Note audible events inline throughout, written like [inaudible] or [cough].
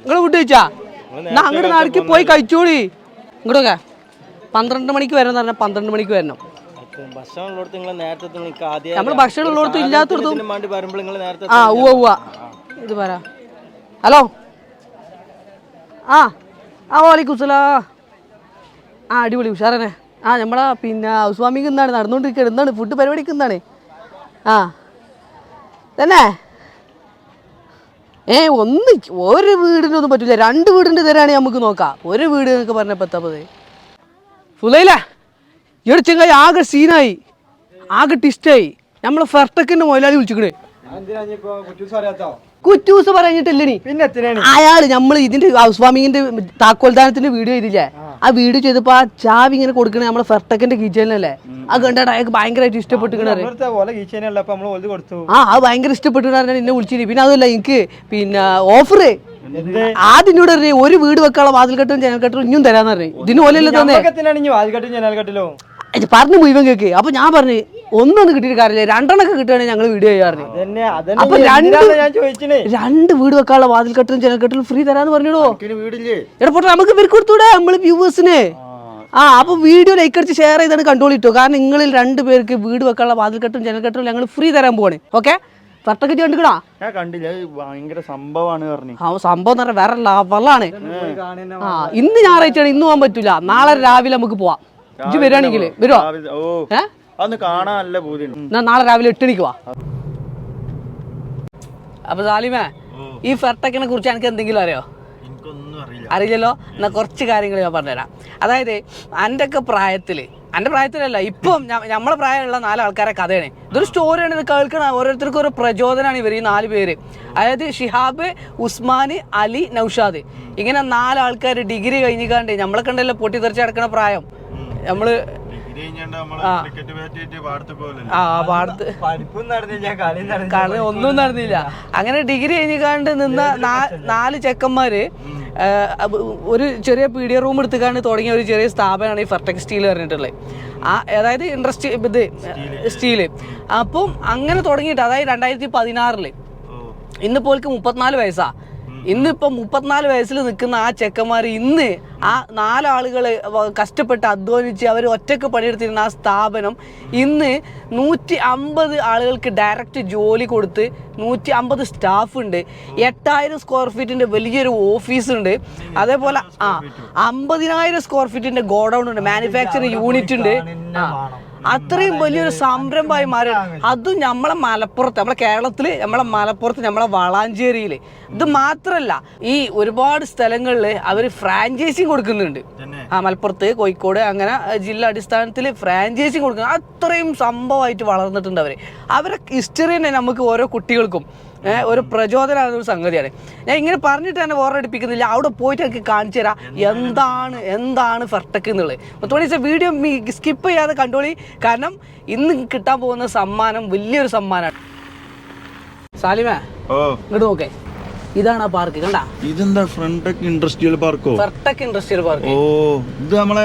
നിങ്ങൾ വിട്ടു വെച്ചാ എന്നാ അങ്ങോട്ട് നാടിക്ക് പോയി കഴിച്ചോളി ഇങ്ങോട്ടൊക്കെ. പന്ത്രണ്ട് മണിക്ക് വരണം എന്ന് പറഞ്ഞാൽ പന്ത്രണ്ട് മണിക്ക് വരണം. നമ്മൾ ഭക്ഷണം ഉള്ളിടത്തും ഇല്ലാത്തടത്തും ആ ഉവ്വ ഉവ്വ. ഇത് പറ. ഹലോ. ആ ആ വാലിക്കും സലാ ആ അടിപൊളി ഉഷാറനെ ആ നമ്മളാ പിന്നെ ഹൗസ് വാമിങ് എന്താണ് നടന്നുകൊണ്ടിരിക്കുന്നത് എന്താണ് ഫുഡ് പരിപാടിക്ക് എന്താണ് ആ. തന്നെ? ഏ ഒന്ന് ഒരു വീടിനൊന്നും പറ്റില്ല രണ്ട് വീടിന്റെ തരാണെങ്കിൽ നമുക്ക് നോക്കാം. ഒരു വീട് എന്നൊക്കെ പറഞ്ഞപ്പോൾ എത്തപ്പത് ഫുലയില്ല ഇവിടെ ചെങ്ങായി ആകെ സീനായി ആകെ ടിസ്റ്റായി നമ്മളെ ഫെർട്ടക്കിന്റെ മുതലാളി വിളിച്ചിക്കണേ. കുറ്റൂസ് പറഞ്ഞിട്ടില്ലേ നീ? പിന്നെ നമ്മൾ ഇതിന്റെ ഹൗസ് വാമിങ്ങിന്റെ താക്കോൽദാനത്തിന്റെ വീഡിയോ ചെയ്തില്ലേ ആ വീഡിയോ ചെയ്തപ്പോ ആ ചാവി ഇങ്ങനെ കൊടുക്കണേ നമ്മളെ ഫെർട്ടക്കിന്റെ കിച്ചണിലല്ലേ? ആ കണ്ടാ അയാൾക്ക് ഭയങ്കരമായിട്ട് ഇഷ്ടപ്പെട്ടിക്കണേ ആ അത് ഭയങ്കര ഇഷ്ടപ്പെട്ടിട്ടാണ് എന്നെ വിളിച്ചിട്ട് പിന്നെ അതല്ല എനിക്ക് പിന്നെ ഓഫർ ആദ്യം ഇവിടെ ഒരു വീട് വെക്കാനുള്ള വാതിൽ കെട്ടും ജനൽ കെട്ടും ഇനിയും തരാന്ന് പറഞ്ഞു. ഇതിന് പോലെ തന്നെ? പറഞ്ഞു മുഴുവൻ കേക്ക്. അപ്പൊ ഞാൻ പറഞ്ഞു ഒന്നൊന്നും കിട്ടിയിട്ട് കാര്യമില്ല. രണ്ടെണ്ണൊക്കെ കിട്ടുകയാണെങ്കിൽ ഞങ്ങൾ വീഡിയോ ചെയ്യാറ്. അപ്പൊ രണ്ട് രണ്ട് വീട് വെക്കാനുള്ള വാതിൽക്കെട്ടും ജനക്കെട്ടിലും ഫ്രീ തരാന്ന് പറഞ്ഞിടോ എടാ പോട്ടെ നമുക്ക് ഇവർക്ക് കൊടുത്തൂടെ? നമ്മൾ വ്യൂവേഴ്സിന്. ആ. അപ്പൊ വീഡിയോ ലൈക്ക് അടിച്ച് ഷെയർ ചെയ്താണ് കണ്ടോളിട്ടോ കാരണം നിങ്ങളിൽ രണ്ട് പേർക്ക് വീട് വെക്കാനുള്ള വാതിൽക്കെട്ടും ജനൽക്കെട്ടും ഞങ്ങൾ ഫ്രീ തരാൻ പോവാണ്. ഓക്കെ കറക്റ്റ് കണ്ടുക്കടാ ഞാൻ കണ്ടില്ല. അത് ഭയങ്കര സംഭവമാണ് പറഞ്ഞു. ആ സംഭവം എന്ന് പറഞ്ഞാൽ വേറെ ലെവലാണ് ആ ഇന്ന് ഞായറാഴ്ചയാണ് ഇന്ന് പോകാൻ പറ്റൂല. നാളെ രാവിലെ നമുക്ക് പോവാം. ഇജ്ജ് വരികയാണെങ്കിൽ വരുമോ അതൊന്ന് കാണാൻ നല്ല എന്നാ നാളെ രാവിലെ എട്ടണിക്ക് വാ. അപ്പൊ സാലിമേ ഈ ഫെർട്ടക്കിനെ കുറിച്ച് എനിക്ക് എന്തെങ്കിലും അറിയോ? അറിയില്ലല്ലോ? എന്നാൽ കുറച്ച് കാര്യങ്ങൾ ഞാൻ പറഞ്ഞുതരാം. അതായത് എന്റെ ഒക്കെ പ്രായത്തിൽ എന്റെ പ്രായത്തിലല്ല ഇപ്പം നമ്മളെ പ്രായമുള്ള നാല് ആൾക്കാരെ കഥയാണ്. ഇതൊരു സ്റ്റോറിയാണ് ഇത് കേൾക്കണ ഓരോരുത്തർക്കും ഒരു പ്രചോദനമാണ് ഇവർ ഈ നാല് പേര്. അതായത് ഷിഹാബ് ഉസ്മാൻ അലി നൗഷാദ്. ഇങ്ങനെ നാല് ആൾക്കാർ ഡിഗ്രി കഴിഞ്ഞിക്കാണ്ട് നമ്മളെ കണ്ടല്ലോ പൊട്ടിത്തെറിച്ച് കിടക്കണ പ്രായം. നമ്മൾ കഴിഞ്ഞാണ്ട് ആ. പാടത്ത് കളി ഒന്നും നടന്നില്ല. അങ്ങനെ ഡിഗ്രി കഴിഞ്ഞിക്കാണ്ട് നിന്ന നാല് ചെക്കന്മാര് ഒരു ചെറിയ പീഡിയ റൂം എടുത്തുകാണ്ട് തുടങ്ങിയ ഒരു ചെറിയ സ്ഥാപനമാണ് ഈ ഫെർട്ടെക് സ്റ്റീൽ പറഞ്ഞിട്ടുള്ളത്. ആ അതായത് ഇൻഡസ്ട്രി ഇത് സ്റ്റീൽ. അപ്പം അങ്ങനെ തുടങ്ങിയിട്ട് അതായത് രണ്ടായിരത്തി പതിനാറിൽ ഇന്നിപ്പോൾ മുപ്പത്തിനാല് വയസ്സാ. ഇന്നിപ്പം മുപ്പത്തിനാല് വയസ്സിൽ നിൽക്കുന്ന ആ ചെക്കന്മാർ ഇന്ന് ആ നാലാളുകൾ കഷ്ടപ്പെട്ട് അധ്വാനിച്ച് അവർ ഒറ്റയ്ക്ക് പണിയെടുത്തിരുന്ന ആ സ്ഥാപനം ഇന്ന് നൂറ്റി അമ്പത് ആളുകൾക്ക് ഡയറക്റ്റ് ജോലി കൊടുത്ത് നൂറ്റി അമ്പത് സ്റ്റാഫ് ഉണ്ട്. എട്ടായിരം സ്ക്വയർ ഫീറ്റിന്റെ വലിയൊരു ഓഫീസുണ്ട് അതേപോലെ ആ അമ്പതിനായിരം സ്ക്വയർ ഫീറ്റിന്റെ ഗോഡൗൺ ഉണ്ട്. മാനുഫാക്ചറിങ് യൂണിറ്റ് ഉണ്ട്. ആ അത്രയും വലിയൊരു സംരംഭമായി മാറി. അതും നമ്മളെ മലപ്പുറത്ത് നമ്മളെ കേരളത്തിൽ നമ്മളെ മലപ്പുറത്ത് നമ്മളെ വളാഞ്ചേരിയിൽ ഇത് മാത്രല്ല ഈ ഒരുപാട് സ്ഥലങ്ങളിൽ അവർ ഫ്രാഞ്ചൈസി കൊടുക്കുന്നുണ്ട്. ആ മലപ്പുറത്ത് കോഴിക്കോട് അങ്ങനെ ജില്ലാ അടിസ്ഥാനത്തിൽ ഫ്രാഞ്ചൈസി കൊടുക്കുന്നു അത്രയും സംഭവമായിട്ട് വളർന്നിട്ടുണ്ട് അവർ അവരുടെ ഹിസ്റ്ററി തന്നെ നമുക്ക് ഓരോ കുട്ടികൾക്കും. ഒരു പ്രചോദനമാകുന്ന ഒരു സംഗതിയാണ്. ഞാൻ ഇങ്ങനെ പറഞ്ഞിട്ട് തന്നെ ഓർമ്മടിപ്പിക്കുന്നില്ല അവിടെ പോയിട്ട് എനിക്ക് കാണിച്ചു തരാം. എന്താണ് എന്താണ് ഫെർട്ടക്ക് എന്നുള്ളത്. മൊത്തം വീഡിയോ സ്കിപ്പ് ചെയ്യാതെ കണ്ടോളി. കാരണം ഇന്ന് കിട്ടാൻ പോകുന്ന സമ്മാനം വലിയൊരു സമ്മാനമാണ്. സാലിമേ ഇങ്ങോട്ട് നോക്കേ. ഇതാണ് ആ പാർക്ക് കണ്ട? ഇതെന്താ ഫ്രണ്ടക് ഇൻഡസ്ട്രിയൽ പാർക്കോ ഫെർട്ടക്ക് ഇൻഡസ്ട്രിയൽ പാർക്ക് ഓ ഇത് നമ്മളെ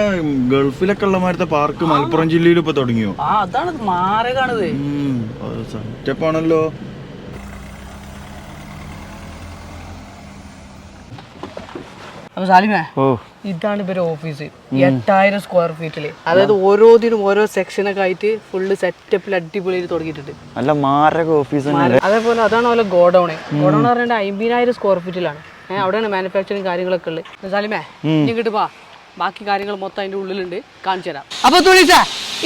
ഗൾഫിലൊക്കെ ഉള്ള മാരത്തെ പാർക്ക് മലപ്പുറം ജില്ലയിൽ ഇപ്പൊ തുടങ്ങിയോ? ആ അതാണ് മാരകാണിത്. സെറ്റപ്പ് അപ്പൊ സാലിമേ ഓ. ഇതാണ് ഇവരെ ഓഫീസ്. എട്ടായിരം സ്ക്വയർ ഫീറ്റിൽ അതായത് ഓരോന്നിനും ഓരോ സെക്ഷനൊക്കെ ആയിട്ട് ഫുള്ള് സെറ്റപ്പിൽ അടിപൊളിയായിട്ട് തുടങ്ങിയിട്ടുണ്ട്. നല്ല മാരക ഓഫീസ് അതേപോലെ അതാണ് പോലെ ഗോഡൗൺ എന്ന് പറഞ്ഞാൽ അമ്പതിനായിരം സ്ക്വയർ ഫീറ്റിലാണ് അവിടെയാണ് മാനുഫാക്ചറിങ് കാര്യങ്ങളൊക്കെ ഉള്ളത്. സാലിമേ ഇങ്ങോട്ട് വാ. ബാക്കി കാര്യങ്ങൾ മൊത്തം അതിന്റെ ഉള്ളിലുണ്ട്. കാണിച്ചു തരാം. അപ്പൊ തുണിച്ച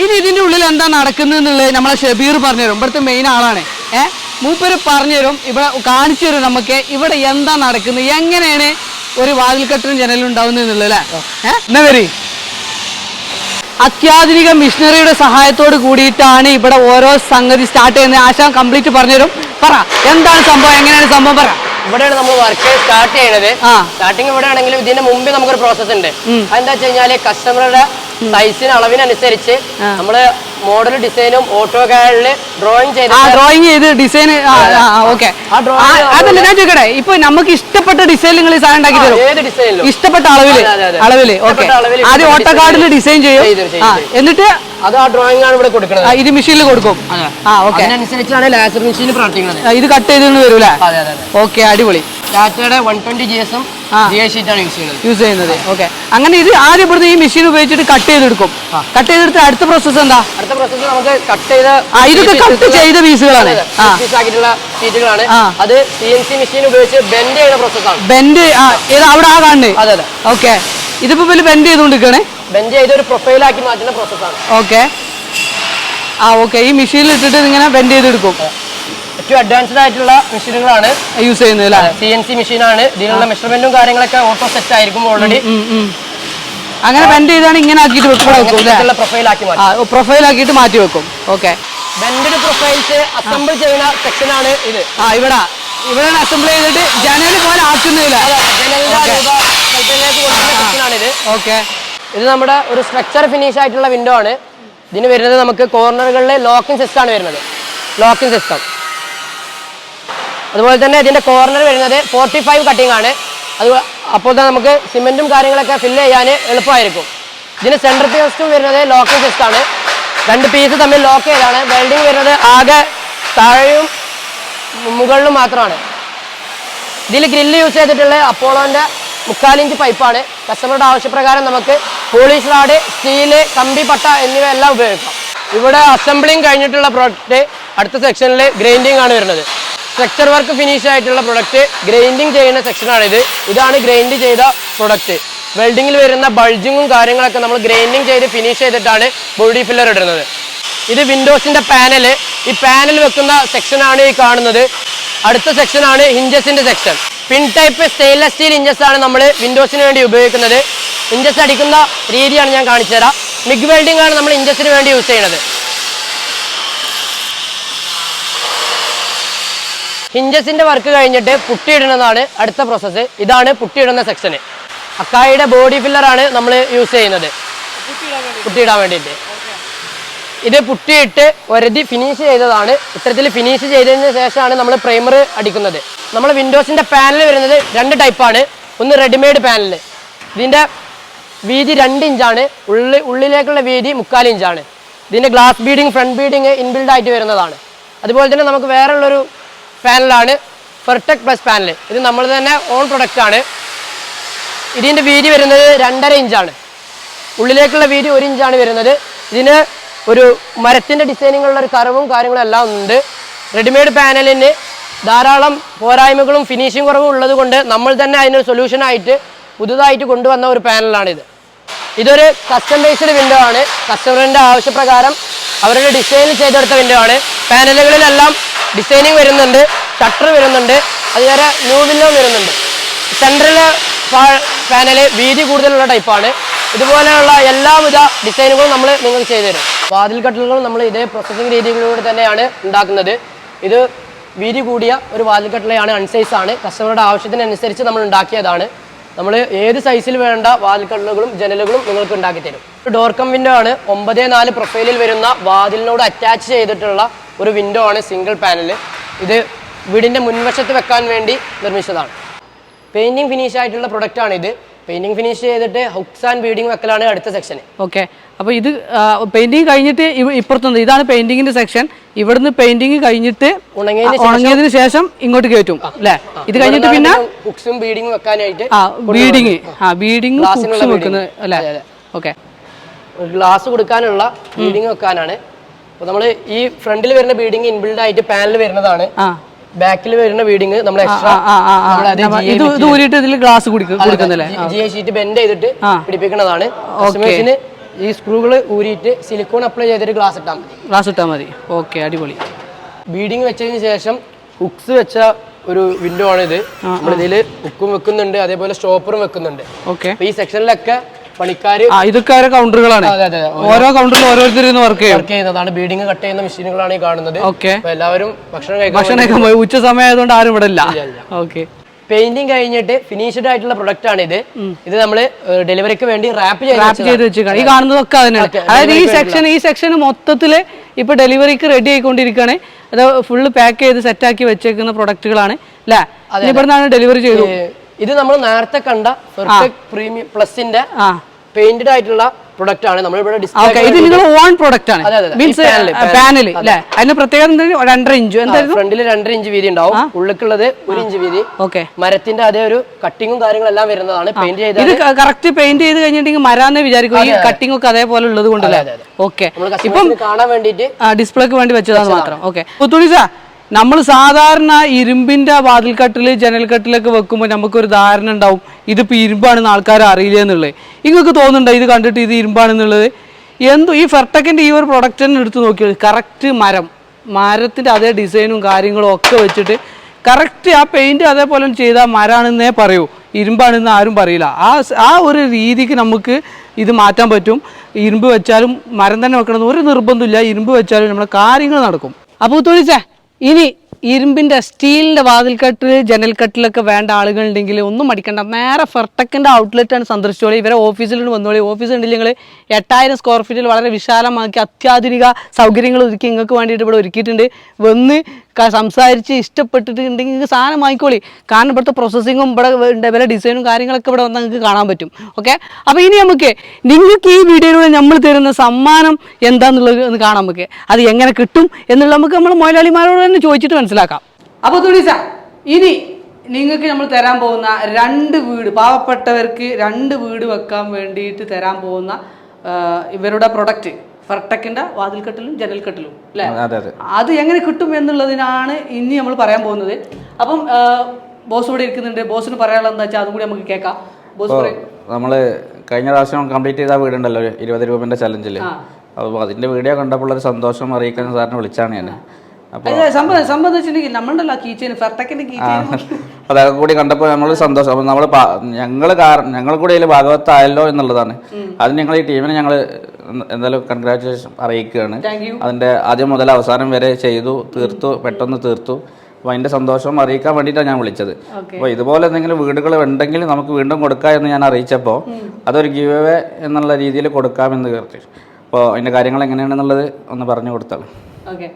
ഇനി ഇതിന്റെ ഉള്ളിൽ എന്താ നടക്കുന്നത് നമ്മളെ ഷബീർ പറഞ്ഞുതരും ഇവിടുത്തെ മെയിൻ ആളാണ്. ഏഹ് മൂപ്പര് പറഞ്ഞുതരും ഇവിടെ കാണിച്ചു തരും നമുക്ക്. ഇവിടെ എന്താ നടക്കുന്നത്? എങ്ങനെയാണ് ഒരു വാതിൽക്കെട്ടിനും ജനലും ഉണ്ടാവുന്നു എന്നുള്ളത് അല്ലേ? എന്നാ വരി. അത്യാധുനിക മിഷനറിയുടെ സഹായത്തോട് കൂടിയിട്ടാണ് ഇവിടെ ഓരോ സംഗതി സ്റ്റാർട്ട് ചെയ്യുന്നത്. ആശാൻ കംപ്ലീറ്റ് പറഞ്ഞുതരും. പറ എന്താണ് സംഭവം? എങ്ങനെയാണ് സംഭവം? പറ. ഇവിടെയാണ് നമ്മൾ വർക്ക് സ്റ്റാർട്ട് ചെയ്യണത്. സ്റ്റാർട്ടിങ് ഇവിടെ ആണെങ്കിലും ഇതിന്റെ മുമ്പേ നമുക്കൊരു പ്രോസസ് ഉണ്ട്. അതെന്താ വെച്ച് കഴിഞ്ഞാൽ കസ്റ്റമറുടെ സൈസിന് അളവിനനുസരിച്ച് നമ്മൾ മോഡൽ ഡിസൈനും ഓട്ടോ കാഡിൽ ഡ്രോയിങ് ചെയ്ത് ഡ്രോയിങ് ചെയ്ത് ഡിസൈൻ ഓക്കെ അതല്ല ഞാൻ ചോദിക്കട്ടെ ഇപ്പൊ നമുക്ക് ഇഷ്ടപ്പെട്ട ഡിസൈൻ നിങ്ങൾ ഈ സാധനം ഉണ്ടാക്കി തരും ഇഷ്ടപ്പെട്ട അളവിൽ അളവിൽ. അളവിൽ ഓക്കെ ആദ്യം ഓട്ടോ കാർഡിൽ ഡിസൈൻ ചെയ്യും. എന്നിട്ട് അത് ആ ഡ്രോയിങ് ആണ് ഇവിടെ കൊടുക്കുന്നത് ഇത് മെഷീനിൽ കൊടുക്കും. ആ ഓക്കെ അതിനനുസരിച്ചാണ് ലാസർ മെഷീൻ പ്രവർത്തിക്കുന്നത്. ഇത് കട്ട് ചെയ്ത് വരും അല്ലേ ഓക്കെ അടിപൊളി. ടാറ്റയുടെ വൺ ട്വന്റി ജി എസും യൂസ് ചെയ്യുന്നത്. ഓക്കെ അങ്ങനെ ഇത് ആദ്യം ഇവിടുന്ന് ഈ മെഷീൻ ഉപയോഗിച്ചിട്ട് കട്ട് ചെയ്തെടുക്കും. കട്ട് ചെയ്തെടുത്ത് അടുത്ത പ്രോസസ് എന്താ? അടുത്ത പ്രോസസ് നമുക്ക് കട്ട് ചെയ്ത ഇതൊക്കെ കട്ട് ചെയ്ത പീസുകളാണ്. അത് സി എൻ സി മെഷീൻ ഉപയോഗിച്ച് ബെൻഡ് ചെയ്യുന്ന പ്രോസസ്സാണ് ബെൻഡ് ഇത് അവിടെ ആ കാണുന്നത് അതെ അതെ. ഓക്കെ ഇതിപ്പോ വലിയ ബെൻഡ് ചെയ്തുകൊണ്ടിരിക്കണേ ബെൻഡ് ചെയ്ത് ഒരു പ്രൊഫൈൽ ആക്കി മാറ്റുന്ന പ്രോസസ് ആണ്. ഓക്കെ ആ ഓക്കെ ഈ മെഷീനിൽ ഇട്ടിട്ട് ഇങ്ങനെ ബെൻഡ് ചെയ്തെടുക്കും. ഏറ്റവും അഡ്വാൻസ്ഡ് ആയിട്ടുള്ള മെഷീനുകളാണ്. യൂസ് ചെയ്യുന്നത് സി എൻ സി മെഷീനാണ് ഇതിനുള്ള മെഷർമെന്റും കാര്യങ്ങളൊക്കെ ഓട്ടോ സെറ്റ് ആയിരിക്കും ഓൾറെഡി. അങ്ങനെ ബെൻഡ് ചെയ്താണ് ഇങ്ങനെ ആക്കിയിട്ട് വെക്കും വെക്കും അല്ലേ? പ്രൊഫൈലാക്കി മാറ്റും. ആ പ്രൊഫൈൽ ആക്കിയിട്ട് മാറ്റി വെക്കും. ഓക്കെ ബെൻഡ് പ്രൊഫൈൽസ് അസംബിൾ ചെയ്യുന്ന സെക്ഷനാണ് ഇത്. ആ ഇവിടെ. ഇവിടെ അസംബിൾ ചെയ്തിട്ട് ജനൽ പോലെ ആക്കുന്നില്ല ഓക്കെ ഇത്. നമ്മുടെ ഒരു സ്ട്രക്ചർ ഫിനിഷ് ആയിട്ടുള്ള വിൻഡോ ആണ്. ഇതിന് വരുന്നത് നമുക്ക് കോർണറുകളിലെ ലോക്കിംഗ് സിസ്റ്റം ആണ് വരുന്നത്. ലോക്കിംഗ് സിസ്റ്റം അതുപോലെ തന്നെ ഇതിന്റെ കോർണർ വരുന്നത് ഫോർട്ടി ഫൈവ് കട്ടിംഗ് ആണ്. അത് അപ്പോൾ തന്നെ നമുക്ക് സിമെന്റും കാര്യങ്ങളൊക്കെ ഫില്ല് ചെയ്യാൻ എളുപ്പമായിരിക്കും. ഇതിന് സെൻട്രൽ പേസ്റ്റും വരുന്നത് ലോക്കൽ സിസ്റ്റം ആണ്. രണ്ട് പീസ് തമ്മിൽ ലോക്ക് ചെയ്താണ്. വെൽഡിങ് വരുന്നത് ആകെ താഴെയും മുകളിലും മാത്രമാണ്. ഇതിൽ ഗ്രില്ല് യൂസ് ചെയ്തിട്ടുള്ള അപ്പോളോന്റെ മുക്കാലിഞ്ച് പൈപ്പാണ് കസ്റ്റമറുടെ ആവശ്യപ്രകാരം നമുക്ക് പോളിഷ് റാഡ് സ്റ്റീൽ കമ്പി പട്ട എന്നിവ എല്ലാം ഉപയോഗിക്കാം. ഇവിടെ അസംബ്ലിങ് കഴിഞ്ഞിട്ടുള്ള പ്രോഡക്റ്റ് അടുത്ത സെക്ഷനിൽ ഗ്രൈൻഡിങ് ആണ് വരുന്നത്. സ്ട്രക്ചർ വർക്ക് ഫിനിഷ് ആയിട്ടുള്ള പ്രൊഡക്റ്റ് ഗ്രൈൻഡിങ് ചെയ്യുന്ന സെക്ഷനാണിത് ഇതാണ് ഗ്രൈൻഡ് ചെയ്ത പ്രൊഡക്റ്റ് വെൽഡിങ്ങിൽ വരുന്ന ബൾജിങ്ങും കാര്യങ്ങളൊക്കെ നമ്മൾ ഗ്രൈൻഡിങ് ചെയ്ത് ഫിനിഷ് ചെയ്തിട്ടാണ് ബോഡി ഫില്ലർ ഇടുന്നത്. ഇത് വിൻഡോസിന്റെ പാനൽ ഈ പാനൽ വെക്കുന്ന സെക്ഷനാണ് ഈ കാണുന്നത്. അടുത്ത സെക്ഷനാണ് ഹിഞ്ചസിന്റെ section pin type stainless steel inches ആണ് നമ്മൾ വിൻഡോസിന് വേണ്ടി ഉപയോഗിക്കുന്നത്. ഇഞ്ചസ് അടിക്കുന്ന രീതിയാണ് ഞാൻ കാണിച്ചു തരാം മിഗ് വെൽഡിംഗ് ആണ് നമ്മൾ ഇഞ്ചസിന് വേണ്ടി യൂസ് ചെയ്യുന്നത്. ഹിഞ്ചസിന്റെ വർക്ക് കഴിഞ്ഞിട്ട് പുട്ടിയിടുന്നതാണ് അടുത്ത പ്രോസസ്സ് ഇതാണ് പുട്ടിയിടുന്ന സെക്ഷന് അക്കായിയുടെ ബോഡി ഫില്ലറാണ് നമ്മൾ യൂസ് ചെയ്യുന്നത്. പുട്ടിയിടാൻ വേണ്ടിയിട്ട്. ഇത് പുട്ടിയിട്ട് ഒരതി ഫിനിഷ് ചെയ്തതാണ്. ഇത്തരത്തിൽ ഫിനിഷ് ചെയ്തതിന് ശേഷമാണ് നമ്മൾ പ്രൈമർ അടിക്കുന്നത്. നമ്മൾ വിൻഡോസിന്റെ പാനൽ വരുന്നത് രണ്ട് ടൈപ്പാണ് ഒന്ന് റെഡിമെയ്ഡ് പാനൽ ഇതിന്റെ വീതി രണ്ട് ഇഞ്ചാണ് ഉള്ളിൽ ഉള്ളിലേക്കുള്ള വീതി മുക്കാൽ ഇഞ്ചാണ് ഇതിന്റെ glass beading front beading inbuilt ആയിട്ട് വരുന്നതാണ്. അതുപോലെ തന്നെ നമുക്ക് വേറെ ഉള്ളൊരു പാനലാണ്. ഫെർടെക് പ്ലസ് പാനൽ ഇത് നമ്മൾ തന്നെ ഓൺ പ്രൊഡക്റ്റ് ആണ്. ഇതിന്റെ വീതി വരുന്നത് രണ്ടര ഇഞ്ചാണ് ഉള്ളിലേക്കുള്ള വീതി ഒരു ഇഞ്ചാണ് വരുന്നത്. ഇതിന് ഒരു മരത്തിന്റെ ഡിസൈനിങ്ങുള്ള ഒരു കറവും കാര്യങ്ങളും എല്ലാം ഉണ്ട്. റെഡിമെയ്ഡ് പാനലിന് ധാരാളം പോരായ്മകളും ഫിനിഷിംഗ് കുറവും ഉള്ളത് കൊണ്ട് നമ്മൾ തന്നെ അതിനൊരു സൊല്യൂഷനായിട്ട് പുതുതായിട്ട് കൊണ്ടുവന്ന ഒരു പാനലാണിത്. ഇതൊരു കസ്റ്റമൈസ്ഡ് വിൻഡോ ആണ്. കസ്റ്റമറിന്റെ ആവശ്യപ്രകാരം അവരുടെ ഡിസൈനിൽ ചെയ്തെടുത്ത വിൻഡോ ആണ്. പാനലുകളിലെല്ലാം ഡിസൈനിങ് വരുന്നുണ്ട് ഷട്ടർ വരുന്നുണ്ട് അതുവരെ ന്യൂ വില്ലോ വരുന്നുണ്ട് സെൻട്രൽ പാനൽ വീതി കൂടുതലുള്ള ടൈപ്പാണ്. ഇതുപോലെയുള്ള എല്ലാവിധ ഡിസൈനുകളും നമ്മൾ നിങ്ങൾക്ക് ചെയ്തു തരും. വാതിൽ കട്ടിലുകളും നമ്മൾ ഇതേ പ്രോസസ്സിംഗ് രീതികളിലൂടെ തന്നെയാണ് ഉണ്ടാക്കുന്നത്. ഇത് വീതി കൂടിയ ഒരു വാതിൽ കട്ടിലയാണ് അൺസൈസ് ആണ്. കസ്റ്റമറുടെ ആവശ്യത്തിനനുസരിച്ച് നമ്മൾ ഉണ്ടാക്കിയതാണ്. നമ്മൾ ഏത് സൈസിൽ വേണ്ട വാതിൽ വാതിൽക്കടലുകളും ജനലുകളും നിങ്ങൾക്ക് ഉണ്ടാക്കി തരും. ഡോർ കം വിൻഡോ ആണ്. ഒമ്പതേ നാല് പ്രൊഫൈലിൽ വരുന്ന വാതിലിനോട് അറ്റാച്ച് ചെയ്തിട്ടുള്ള ഒരു വിൻഡോ ആണ് സിംഗിൾ പാനൽ ഇത് വീടിന്റെ മുൻവശത്ത് വെക്കാൻ വേണ്ടി നിർമ്മിച്ചതാണ്. പെയിന്റിങ് ഫിനിഷ് ആയിട്ടുള്ള പ്രൊഡക്റ്റ് ആണ് ഇത്. പെയിന്റിംഗ് ഫിനിഷ് ചെയ്തിട്ട് ഹുക്സ് ആൻഡ് ബീഡിംഗ് വെക്കലാണ് അടുത്ത സെക്ഷൻ ഓക്കെ അപ്പോൾ ഇത് പെയിന്റിങ് കഴിഞ്ഞിട്ട് ഇപ്പുറത്തുനിന്ന് ഇതാണ് പെയിന്റിങ്ങിന്റെ സെക്ഷൻ ഇവിടുന്ന് പെയിന്റിങ് കഴിഞ്ഞിട്ട് ഉണങ്ങിയതിന് ശേഷം ഇങ്ങോട്ട് കയറ്റും. അല്ലേ? ഇത് കഴിഞ്ഞിട്ട് പിന്നെ ഹുക്സും ബീഡിംഗ് വെക്കാനായിട്ട് ആ ബീഡിങ് ആ ബീഡിങ് ഹുക്സും. വെക്കുന്നത്. അല്ലേ. ഓക്കെ ഗ്ലാസ് കൊടുക്കാനുള്ള ബീഡിംഗ് വെക്കാനാണ്. അപ്പോൾ നമ്മൾ ഈ ഫ്രണ്ടിൽ വരുന്ന ബീഡിങ് ഇൻബിൽഡ് ആയിട്ട് പാനൽ വരുന്നതാണ്. ബാക്കിൽ വരുന്ന ബീഡിങ് നമ്മൾ എക്സ്ട്രാ ഇത് ഊരിയിട്ട് ഇതിൽ ഗ്ലാസ് കൊടുക്കുന്നല്ലേ? ജി ഐ ഷീറ്റ് ബെൻഡ് ചെയ്തിട്ട് പിടിപ്പിക്കുന്നതാണ്. കസ്റ്റമേഴ്സിന് ഈ സ്ക്രൂകൾ ഊരിയിട്ട് സിലിക്കോൺ അപ്ലൈ ചെയ്തിട്ട് ഗ്ലാസ് ഇട്ടാൽ മതി. ഗ്ലാസ് ഇട്ടാൽ മതി. ഓക്കെ അടിപൊളി. ബീഡിങ് വെച്ചതിന് ശേഷം ഹുക്സ് വെച്ച ഒരു വിൻഡോ ആണ് ഇത് നമ്മൾ ഇതിൽ ഹുക്കും വെക്കുന്നുണ്ട് അതേപോലെ സ്റ്റോപ്പറും വെക്കുന്നുണ്ട്. ഓക്കെ ഈ സെക്ഷനിലൊക്കെ ഇതൊക്കെ ഓരോ കൗണ്ടറുകളാണ് ഓരോ കൗണ്ടറിൽ ഓരോരുത്തരും വർക്ക് ചെയ്യും. വർക്ക് ചെയ്യുന്നതാണ്. ബീഡിങ് കട്ട് ചെയ്യുന്ന മെഷീനുകളാണ് ഈ കാണുന്നത്. ഓക്കെ എല്ലാവരും ഭക്ഷണം ഭക്ഷണം കഴിക്കാൻ പോയി. ഉച്ച സമയം ആയതുകൊണ്ട് ആരും ഇവിടെ ഇല്ല. ഓക്കെ പെയിന്റിംഗ് കഴിഞ്ഞിട്ട് ഫിനിഷ്ഡ് ആയിട്ടുള്ള പ്രൊഡക്റ്റ് ആണ് ഇത്. ഇത് നമ്മൾ ഡെലിവറിക്ക് വേണ്ടി റാപ്പ് ചെയ്ത് റാപ്പ് ചെയ്ത് വെച്ചിരിക്കുകയാണ്. ഈ കാണുന്നതൊക്കെ അതിനാണ് അതായത് ഈ സെക്ഷൻ ഈ സെക്ഷൻ മൊത്തത്തിൽ ഇപ്പൊ ഡെലിവറിക്ക് റെഡി ആയിക്കൊണ്ടിരിക്കുകയാണ്. അത് ഫുള്ള് പാക്ക് ചെയ്ത് സെറ്റാക്കി വെച്ചേക്കുന്ന പ്രൊഡക്റ്റുകളാണ് അല്ലേ ഇവിടെ ഇവിടുന്നാണ് ഡെലിവറി ചെയ്തു. ഏഹ് ഇത് നമ്മൾ നേരത്തെ കണ്ട പെർഫെക്റ്റ് പ്രീമിയം പ്ലസിന്റെ പെയിന്റഡ് ആയിട്ടുള്ള പ്രൊഡക്റ്റ് ആണ്. നമ്മളിവിടെ ഓക്കെ ഡിസ്പ്ലേ ഇത് നിങ്ങൾ ഓൺ പ്രൊഡക്റ്റ് ആണ്. മീൻസ്. പാനൽ അല്ലേ അതിന് പ്രത്യേകത രണ്ടര ഇഞ്ച് എന്തായിരുന്നു? ഫ്രണ്ടിൽ രണ്ടര ഇഞ്ച് വീതി ഉണ്ടാവും. ഉള്ളിക്കുള്ളത് ഒരു ഇഞ്ച് വീതി. ഓക്കെ മരത്തിന്റെ അതേ ഒരു കട്ടിങ്ങും കാര്യങ്ങളെല്ലാം വരുന്നതാണ്. പെയിന്റ് ചെയ്ത് ഇത് കറക്റ്റ് പെയിന്റ് ചെയ്ത് കഴിഞ്ഞിട്ടുണ്ടെങ്കിൽ മരാന്ന് വിചാരിക്കും. ഈ കട്ടിംഗ് ഒക്കെ അതേപോലെ ഉള്ളത് കൊണ്ടല്ലേ. ഓക്കെ നമ്മൾ കാണാൻ വേണ്ടിയിട്ട് ഡിസ്പ്ലേക്ക് വേണ്ടി വെച്ചതാണ് മാത്രം. ഓക്കെ പുത്തുണിസ നമ്മൾ സാധാരണ ഇരുമ്പിന്റെ വാതിൽക്കട്ടിൽ ജനൽക്കട്ടിലൊക്കെ വെക്കുമ്പോൾ നമുക്കൊരു ധാരണ ഉണ്ടാവും ഇതിപ്പോൾ ഇരുമ്പാണെന്ന് ആൾക്കാർ അറിയില്ല എന്നുള്ളത്. നിങ്ങൾക്ക് തോന്നുന്നുണ്ടോ ഇത് കണ്ടിട്ട് ഇത് ഇരുമ്പാണെന്നുള്ളത്? എന്തോ ഈ ഫെർട്ടക്കിന്റെ ഈ ഒരു പ്രൊഡക്റ്റ് തന്നെ എടുത്ത് നോക്കിയത് കറക്റ്റ് മരം. മരത്തിന്റെ അതേ ഡിസൈനും കാര്യങ്ങളും ഒക്കെ വെച്ചിട്ട് കറക്റ്റ് ആ പെയിന്റ് അതേപോലെ ചെയ്താൽ മരാണെന്നേ പറയൂ. ഇരുമ്പാണെന്ന് ആരും പറയില്ല. ആ ആ ഒരു രീതിക്ക് നമുക്ക് ഇത് മാറ്റാൻ പറ്റും. ഇരുമ്പ് വെച്ചാലും മരം തന്നെ വെക്കണമെന്ന് ഒരു നിർബന്ധമില്ല ഇരുമ്പ് വെച്ചാലും നമ്മുടെ കാര്യങ്ങൾ നടക്കും. അപ്പോൾ തൊഴിച്ചേ ഇനി ഇരുമ്പിന്റെ സ്റ്റീലിന്റെ വാതിൽക്കട്ടിൽ ജനൽക്കട്ടിലൊക്കെ വേണ്ട ആളുകളുണ്ടെങ്കിൽ ഒന്നും മടിക്കണ്ട. നേരെ ഫെർട്ടക്കിന്റെ ഔട്ട്ലെറ്റ് ആണ് സന്ദർശിച്ചോളി. ഇവരെ ഓഫീസിൽ വന്നോളി. ഓഫീസ് ഉണ്ടെങ്കിൽ നിങ്ങൾ എട്ടായിരം സ്ക്വയർ ഫീറ്റിൽ വളരെ വിശാലമാക്കി അത്യാധുനിക സൗകര്യങ്ങൾ ഒരുക്കി നിങ്ങൾക്ക് വേണ്ടിയിട്ട് ഇവിടെ ഒരുക്കിയിട്ടുണ്ട്. വന്ന് സംസാരിച്ച് ഇഷ്ടപ്പെട്ടിട്ടുണ്ടെങ്കിൽ നിങ്ങൾക്ക് സാധനം വാങ്ങിക്കോളി. കാരണം ഇവിടുത്തെ പ്രോസസ്സിങ്ങും ഇവിടെ ഇവരെ ഡിസൈനും കാര്യങ്ങളൊക്കെ ഇവിടെ വന്നാൽ നിങ്ങൾക്ക് കാണാൻ പറ്റും. ഓക്കെ അപ്പോൾ ഇനി നമുക്ക് നിങ്ങൾക്ക് ഈ വീഡിയോയിലൂടെ നമ്മൾ തരുന്ന സമ്മാനം എന്താണെന്നുള്ളത് ഒന്ന് കാണാം നമുക്ക്. അത് എങ്ങനെ കിട്ടും എന്നുള്ളത് നമുക്ക് നമ്മൾ മുതലാളിമാരോട് തന്നെ ചോദിച്ചിട്ട് മനസ്സിലാക്കാം. അപ്പോൾ തുണീസ ഇനി നിങ്ങൾക്ക് നമ്മൾ തരാൻ പോകുന്ന രണ്ട് വീട് പാവപ്പെട്ടവർക്ക് രണ്ട് വീട് വെക്കാൻ വേണ്ടിയിട്ട് തരാൻ പോകുന്ന ഇവരുടെ പ്രൊഡക്റ്റ് ഫർട്ടക്കിന്റെ വാതിൽക്കെട്ടിലും ജനൽക്കെട്ടിലും അല്ലേ? അതെ അതെ. അത് എങ്ങനെ കിട്ടും എന്നുള്ളതിനാണ് ഇനി നമ്മൾ പറയാൻ പോകുന്നത്. അപ്പം ബോസ് ഇവിടെ ഇരിക്കുന്നുണ്ട്. ബോസിന് പറയാനുള്ള എന്താ വെച്ചാൽ അതും കൂടി നമുക്ക് കേൾക്കാം. ബോസ് നമ്മൾ കഴിഞ്ഞ പ്രാവശ്യം കംപ്ലീറ്റ് ചെയ്ത വീടുണ്ടല്ലോ ഇരുപത് രൂപന്റെ ചലഞ്ചിൽ അപ്പോൾ അതിന്റെ വീഡിയോ കണ്ടപ്പോൾ ഒരു സന്തോഷം അറിയിക്കാൻ സാറിനെ വിളിച്ചാണ് ഞാൻ. ഫെർട്ടക്കിന്റെ [laughs] അതൊക്കെ കൂടി കണ്ടപ്പോൾ നമ്മൾ സന്തോഷം. അപ്പോൾ നമ്മൾ ഞങ്ങൾ കാരണം ഞങ്ങൾ കൂടി അതിൽ ഭാഗവത്തായല്ലോ എന്നുള്ളതാണ്. അത് ഞങ്ങൾ ഈ ടീമിനെ ഞങ്ങൾ എന്തായാലും കൺഗ്രാറ്റുലേഷൻ അറിയിക്കുകയാണ്. അതിന്റെ അതിന്റെ ആദ്യം മുതൽ അവസാനം വരെ ചെയ്തു തീർത്തു പെട്ടെന്ന് തീർത്തു. അപ്പോൾ അതിന്റെ സന്തോഷം അറിയിക്കാൻ വേണ്ടിയിട്ടാണ് ഞാൻ വിളിച്ചത്. അപ്പോൾ ഇതുപോലെ എന്തെങ്കിലും വീടുകൾ ഉണ്ടെങ്കിൽ നമുക്ക് വീണ്ടും കൊടുക്കാം എന്ന് ഞാൻ അറിയിച്ചപ്പോൾ അതൊരു ഗീവ് അവേ എന്നുള്ള രീതിയിൽ കൊടുക്കാമെന്ന് കരുതി. അപ്പോൾ അതിന്റെ കാര്യങ്ങൾ എങ്ങനെയാണെന്നുള്ളത് ഒന്ന് പറഞ്ഞു കൊടുത്താൽ. ഓക്കെ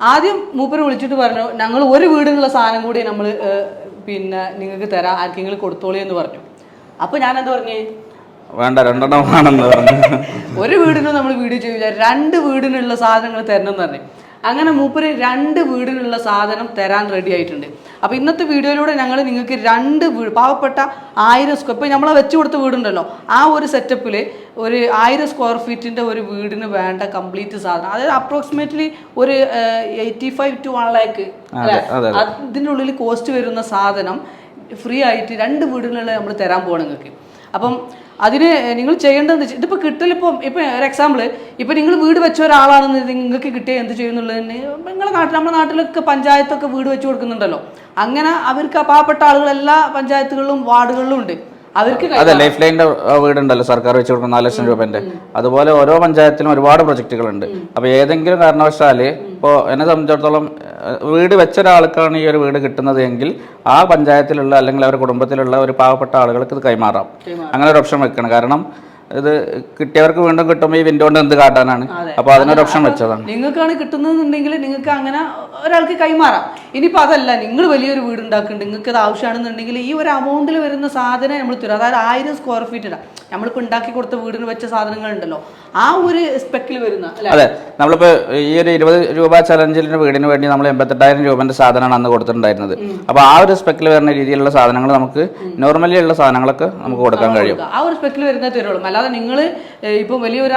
ആദ്യം മൂപ്പര് വിളിച്ചിട്ട് പറഞ്ഞു ഞങ്ങൾ ഒരു വീടിനുള്ള സാധനം കൂടി നമ്മൾ പിന്നെ നിങ്ങൾക്ക് തരാം ആർക്കെങ്കിലും കൊടുത്തോളി എന്ന് പറഞ്ഞു. അപ്പൊ ഞാൻ എന്താ പറഞ്ഞേ? വേണ്ട രണ്ടെണ്ണം വേണമെന്ന് പറഞ്ഞു. ഒരു വീടിനും നമ്മൾ വീഡിയോ ചെയ്യില്ല രണ്ട് വീടിനുള്ള സാധനങ്ങൾ തരണം എന്ന് പറഞ്ഞു. അങ്ങനെ മൂപ്പര് രണ്ട് വീടിനുള്ള സാധനം തരാൻ റെഡി ആയിട്ടുണ്ട്. അപ്പോൾ ഇന്നത്തെ വീഡിയോയിലൂടെ ഞങ്ങൾ നിങ്ങൾക്ക് രണ്ട് വീട് പാവപ്പെട്ട ആയിരം സ്ക്വയർ ഇപ്പോൾ നമ്മളെ വെച്ച് കൊടുത്ത വീടുണ്ടല്ലോ ആ ഒരു സെറ്റപ്പിൽ ഒരു ആയിരം സ്ക്വയർ ഫീറ്റിന്റെ ഒരു വീടിന് വേണ്ട കംപ്ലീറ്റ് സാധനം. അതായത് അപ്രോക്സിമേറ്റ്ലി ഒരു eighty five to one lakh അതെ, അതെ. അതിന്റെ ഉള്ളിൽ കോസ്റ്റ് വരുന്ന സാധനം ഫ്രീ ആയിട്ട് രണ്ട് വീടുകളിൽ നമ്മൾ തരാൻ പോകണം നിങ്ങൾക്ക്. അപ്പം അതിന് നിങ്ങൾ ചെയ്യേണ്ടതെന്ന് വെച്ചാൽ ഇതിപ്പോൾ കിട്ടലിപ്പം ഇപ്പം ഒരു എക്സാമ്പിൾ ഇപ്പം നിങ്ങൾ വീട് വെച്ച ഒരാളാണെന്ന് നിങ്ങൾക്ക് കിട്ടിയ എന്ത് ചെയ്യുന്നുള്ളതിന് നിങ്ങളുടെ നാട്ടിൽ നമ്മുടെ നാട്ടിലൊക്കെ പഞ്ചായത്തൊക്കെ വീട് വെച്ച് കൊടുക്കുന്നുണ്ടല്ലോ. അങ്ങനെ അവർക്ക് പാവപ്പെട്ട ആളുകൾ എല്ലാ പഞ്ചായത്തുകളിലും വാർഡുകളിലും ഉണ്ട്. അവർക്ക് അതെ ലൈഫ് ലൈനിന്റെ വീടുണ്ടല്ലോ സർക്കാർ വെച്ച് കൊടുക്കുന്ന നാല് ലക്ഷം രൂപന്റെ. അതുപോലെ ഓരോ പഞ്ചായത്തിലും ഒരുപാട് പ്രൊജക്ടുകളുണ്ട് അപ്പൊ ഏതെങ്കിലും കാരണവശാൽ ഇപ്പോൾ എന്നെ സംബന്ധിച്ചിടത്തോളം വീട് വെച്ച ഒരാൾക്കാണ് ഈ ഒരു വീട് കിട്ടുന്നത് എങ്കിൽ ആ പഞ്ചായത്തിലുള്ള അല്ലെങ്കിൽ അവരുടെ കുടുംബത്തിലുള്ള ഒരു പാവപ്പെട്ട ആളുകൾക്ക് ഇത് കൈമാറാം. അങ്ങനെ ഒരു ഓപ്ഷൻ വെക്കണം. കാരണം ഇത് കിട്ടിയവർക്ക് വീണ്ടും കിട്ടുമ്പോൾ ഈ വിൻഡോണ്ട് എന്ത് കാട്ടാനാണ്? അപ്പൊ അതിനൊരു ഓപ്ഷൻ വെച്ചതാണ്. നിങ്ങൾക്കാണ് കിട്ടുന്നതെന്നുണ്ടെങ്കിൽ നിങ്ങൾക്ക് അങ്ങനെ ഒരാൾക്ക് കൈമാറാം. ഇനിയിപ്പോൾ അതല്ല നിങ്ങൾ വലിയൊരു വീട് ഉണ്ടാക്കുന്നുണ്ട് നിങ്ങൾക്ക് അത് ആവശ്യമാണെന്നുണ്ടെങ്കിൽ ഈ ഒരു അമൗണ്ടിൽ വരുന്ന സാധനം നമ്മൾ തരും. അതായത് ആയിരം സ്ക്വയർ ഫീറ്റ് ഇടാം. നമ്മളിപ്പോൾ ഉണ്ടാക്കി കൊടുത്ത വീടിന് വെച്ച സാധനങ്ങളുണ്ടല്ലോ ആ ഒരു സ്പെക്കിൽ വരുന്ന അതെ. നമ്മളിപ്പോ ഈ ഒരു ഇരുപത് രൂപ ചലഞ്ചിലിന്റെ വീടിന് വേണ്ടി നമ്മൾ എൺപത്തെട്ടായിരം രൂപന്റെ സാധനമാണ് അന്ന് കൊടുത്തിട്ടുണ്ടായിരുന്നത്. അപ്പൊ ആ ഒരു സ്പെക്കിൽ വരുന്ന രീതിയിലുള്ള സാധനങ്ങൾ നമുക്ക് നോർമലി ഉള്ള സാധനങ്ങളൊക്കെ നമുക്ക് കൊടുക്കാൻ കഴിയും. ആ ഒരു സ്പെക്കിൽ വരുന്ന തരുള്ളൂ. അല്ലാതെ നിങ്ങൾ ഇപ്പം വലിയൊരു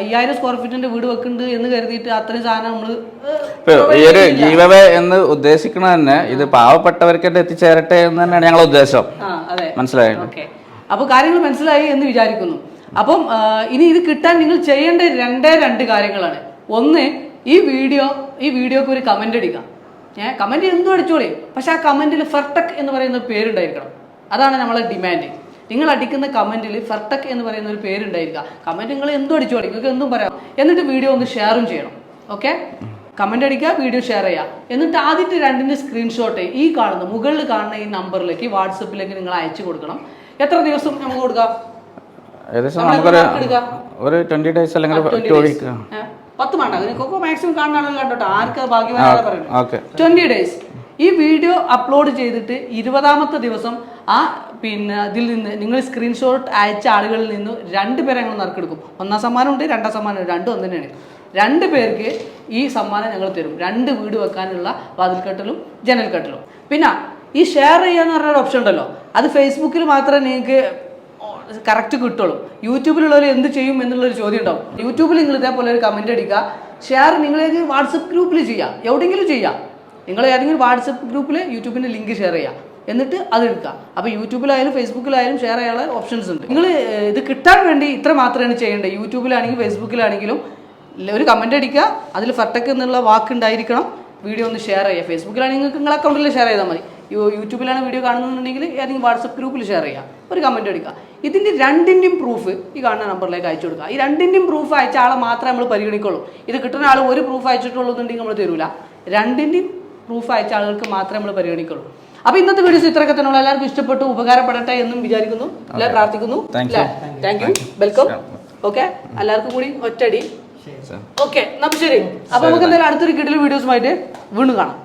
അയ്യായിരം സ്ക്വയർ ഫീറ്റിന്റെ വീട് വെക്കുന്നുണ്ട് എന്ന് കരുതിയിട്ട് അത്രയും സാധനം നമ്മൾ ഈ ഒരു ഗീവവേ എന്ന് ഉദ്ദേശിക്കുന്നത് തന്നെ ഇത് പാവപ്പെട്ടവർക്ക് എത്തിച്ചേരട്ടെ എന്ന് തന്നെയാണ് ഞങ്ങളുടെ ഉദ്ദേശം. മനസ്സിലായി അപ്പോൾ കാര്യങ്ങൾ മനസ്സിലായി എന്ന് വിചാരിക്കുന്നു. അപ്പം ഇനി ഇത് കിട്ടാൻ നിങ്ങൾ ചെയ്യേണ്ട രണ്ടേ രണ്ട് കാര്യങ്ങളാണ്. ഒന്ന് ഈ വീഡിയോ ഈ വീഡിയോക്ക് ഒരു കമന്റ് അടിക്കാം ഏഹ് കമന്റ് എന്തും അടിച്ചോളി. പക്ഷെ ആ കമന്റിൽ ഫെർട്ടക് എന്ന് പറയുന്ന പേരുണ്ടായിരിക്കണം. അതാണ് നമ്മളെ ഡിമാൻഡ് നിങ്ങൾ അടിക്കുന്ന കമന്റിൽ ഫർട്ടക് എന്ന് പറയുന്ന ഒരു പേരുണ്ടായിരിക്കുക. കമന്റ് നിങ്ങൾ എന്തും അടിച്ചോളി നിങ്ങൾക്ക് എന്തും പറയാം. എന്നിട്ട് വീഡിയോ ഒന്ന് ഷെയറും ചെയ്യണം. ഓക്കെ? കമന്റ് അടിക്കുക വീഡിയോ ഷെയർ ചെയ്യുക. എന്നിട്ട് ആദ്യത്തെ രണ്ടിന്റെ സ്ക്രീൻഷോട്ട് ഈ കാണുന്ന മുകളിൽ കാണുന്ന ഈ നമ്പറിലേക്ക് വാട്സപ്പിലേക്ക് നിങ്ങൾ അയച്ചു കൊടുക്കണം. എത്ര ദിവസം നമുക്ക് കൊടുക്കാം? ഏകദേശം നമുക്കൊരു? ഒരു ട്വന്റി ഡേയ്സ് അല്ലെങ്കിൽ 20 ടു days. വീക്ക് ഏ? പത്ത് വേണ്ട അതിനൊക്കെ മാക്സിമം കാണുന്ന ആളുകൾ കണ്ടോട്ടോ. ആർക്കാ ഭാഗ്യവാനാണ് പറയുന്നത്? ട്വന്റി ഡേയ്സ് ഈ വീഡിയോ അപ്ലോഡ് ചെയ്തിട്ട് ഇരുപതാമത്തെ ദിവസം ആ പിന്നെ അതിൽ നിന്ന് നിങ്ങൾ സ്ക്രീൻഷോട്ട് അയച്ച ആളുകളിൽ നിന്ന് രണ്ട് പേരെ ഞങ്ങൾ നറുക്കെടുക്കും. ഒന്നാം സമ്മാനം ഉണ്ട് രണ്ടാം സമ്മാനം ഉണ്ട് രണ്ടും ഒന്ന് തന്നെയാണ് രണ്ട് പേർക്ക് ഈ സമ്മാനം ഞങ്ങൾ തരും. രണ്ട് വീട് വെക്കാനുള്ള വാതിൽക്കെട്ടലും ജനൽക്കെട്ടലും. പിന്നെ ഈ ഷെയർ ചെയ്യാന്ന് പറഞ്ഞൊരു ഓപ്ഷൻ ഉണ്ടല്ലോ. അത് ഫേസ്ബുക്കിൽ മാത്രമേ നിങ്ങൾക്ക് കറക്റ്റ് കിട്ടുള്ളൂ. യൂട്യൂബിലുള്ളവർ എന്ത് ചെയ്യും എന്നുള്ളൊരു ചോദ്യം ഉണ്ടാവും. യൂട്യൂബിൽ നിങ്ങൾ ഇതേപോലെ ഒരു കമന്റ് അടിക്കുക. ഷെയർ നിങ്ങളേത് വാട്സപ്പ് ഗ്രൂപ്പിൽ ചെയ്യാം. എവിടെയെങ്കിലും ചെയ്യാം. നിങ്ങൾ ഏതെങ്കിലും വാട്സപ്പ് ഗ്രൂപ്പിൽ യൂട്യൂബിന്റെ ലിങ്ക് ഷെയർ ചെയ്യാം എന്നിട്ട് അത് എടുക്കുക അപ്പോൾ യൂട്യൂബിലായാലും ഫേസ്ബുക്കിലായാലും ഷെയർ ചെയ്യാനുള്ള ഓപ്ഷൻസ് ഉണ്ട്. നിങ്ങൾ ഇത് കിട്ടാൻ വേണ്ടി ഇത്ര മാത്രമാണ് ചെയ്യേണ്ടത്. യൂട്യൂബിലാണെങ്കിലും ഫേസ്ബുക്കിലാണെങ്കിലും ഒരു കമന്റ് അടിക്കുക. അതിൽ ഫർട്ടക്ക് എന്നുള്ള വാക്ക് ഉണ്ടായിരിക്കണം. വീഡിയോ ഒന്ന് ഷെയർ ചെയ്യുക. ഫേസ്ബുക്കിലാണെങ്കിൽ നിങ്ങൾക്ക് നിങ്ങളുടെ അക്കൗണ്ടിൽ ഷെയർ ചെയ്താൽ മതി. യൂട്യൂബിലാണ് വീഡിയോ കാണുന്നുണ്ടെങ്കിൽ ഏതെങ്കിലും വാട്സപ്പ് ഗ്രൂപ്പിൽ ഷെയർ ചെയ്യുക. ഒരു കമന്റ് അടിക്കുക. ഇതിന്റെ രണ്ടിന്റെയും പ്രൂഫ് ഈ കാണുന്ന നമ്പറിലേക്ക് അയച്ചു കൊടുക്കുക. ഈ രണ്ടിന്റെയും പ്രൂഫ് അയച്ച ആളെ മാത്രമേ നമ്മൾ പരിഗണിക്കുള്ളൂ. ഇത് കിട്ടുന്ന ആൾ ഒരു പ്രൂഫ് അയച്ചിട്ടുള്ളൂ എന്നുണ്ടെങ്കിൽ നമ്മൾ തരൂല. രണ്ടിന്റെയും പ്രൂഫ് അയച്ച ആളുകൾക്ക് മാത്രമേ നമ്മൾ പരിഗണിക്കുള്ളൂ. അപ്പോൾ ഇന്നത്തെ വീഡിയോസ് ഇത്രയൊക്കെ തന്നെ എല്ലാവർക്കും ഇഷ്ടപ്പെട്ടു ഉപകാരപ്പെടട്ടെ എന്നും വിചാരിക്കുന്നു. എല്ലാവരും പ്രാർത്ഥിക്കുന്നു. താങ്ക് യു വെൽക്കം ഓക്കെ എല്ലാവർക്കും കൂടി ഒറ്റടി ഓക്കെ നമുക്ക് ശരി. അപ്പൊ നമുക്ക് എന്തായാലും അടുത്തൊരു കിടിലും വീഡിയോസുമായിട്ട് വീണ്ടും കാണാം.